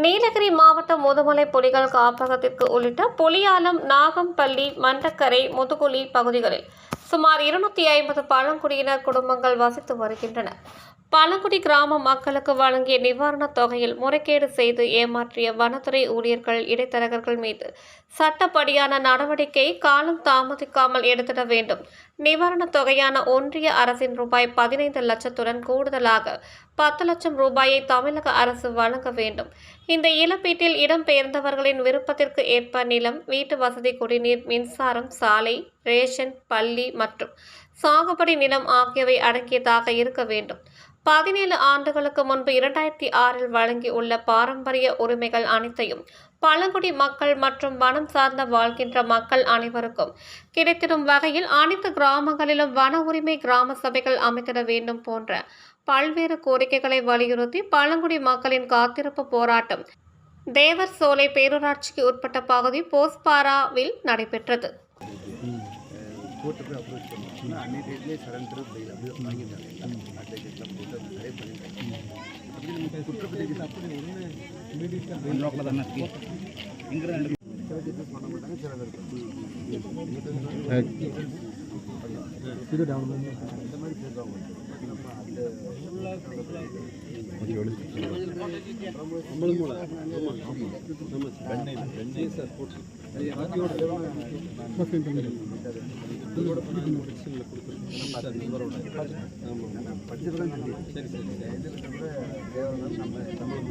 நீலகிரி மாவட்டம் முதுமலை புலிகள் காப்பகத்திற்கு உள்ளிட்ட புலியாலம் நாகம்பள்ளி மண்டக்கரை முதுகுலி பகுதிகளில் சுமார் இருநூத்தி ஐம்பது பழங்குடியினர் குடும்பங்கள் வசித்து வருகின்றன பழங்குடி கிராம மக்களுக்கு வழங்கிய நிவாரணத் தொகையில் முறைகேடு செய்து ஏமாற்றிய வனத்துறை ஊழியர்கள் இடைத்தரகர்கள் மீது சட்டப்படியான நடவடிக்கை காலம் தாமதிக்காமல் எடுத்திட வேண்டும். நிவாரணத் தொகையான ஒன்றிய அரசின் ரூபாய் பதினைந்து லட்சத்துடன் கூடுதலாக பத்து லட்சம் ரூபாயை தமிழக அரசு வழங்க வேண்டும். இந்த இழப்பீட்டில் இடம்பெயர்ந்தவர்களின் விருப்பத்திற்கு ஏற்ப நிலம் வீட்டு வசதி குடிநீர் மின்சாரம் சாலை ரேஷன் பள்ளி மற்றும் சாகுபடி நிலம் ஆகியவை அடங்கியதாக இருக்க வேண்டும். பதினேழு ஆண்டுகளுக்கு முன்பு இரண்டாயிரத்தி ஆறில் வழங்கியுள்ள பாரம்பரிய உரிமைகள் அனைத்தையும் பழங்குடி மக்கள் மற்றும் வனம் சார்ந்த வாழ்கின்ற மக்கள் அனைவருக்கும் கிடைத்திடும் வகையில் அனைத்து கிராமங்களிலும் வன உரிமை கிராம சபைகள் அமைத்திட வேண்டும் போன்ற பல்வேறு கோரிக்கைகளை வலியுறுத்தி பழங்குடி மக்களின் காத்திருப்பு போராட்டம் தேவர் சோலை பேரூராட்சிக்கு உட்பட்ட பகுதி போஸ்பாராவில் நடைபெற்றது. கோர்ட்டு போய் அப்ரோச் பண்ணோம் அன்னைய டேட்லேயே சரண்டர் பெயில் அப்படியே வாங்கிட்டாங்க அட்வொகேட்லாம் போட்டு அப்படி நிறைய பண்ணிட்டாங்க அப்படி நம்ம குற்றப்பத்திரிக்கை அப்படி ஒன்று தானே சில டீச்சர்ஸ் பண்ண மாட்டாங்க சில பேர். இந்த மாதிரி நம்ம அந்த படிச்சதான் சரி சரி நம்ம தமிழ்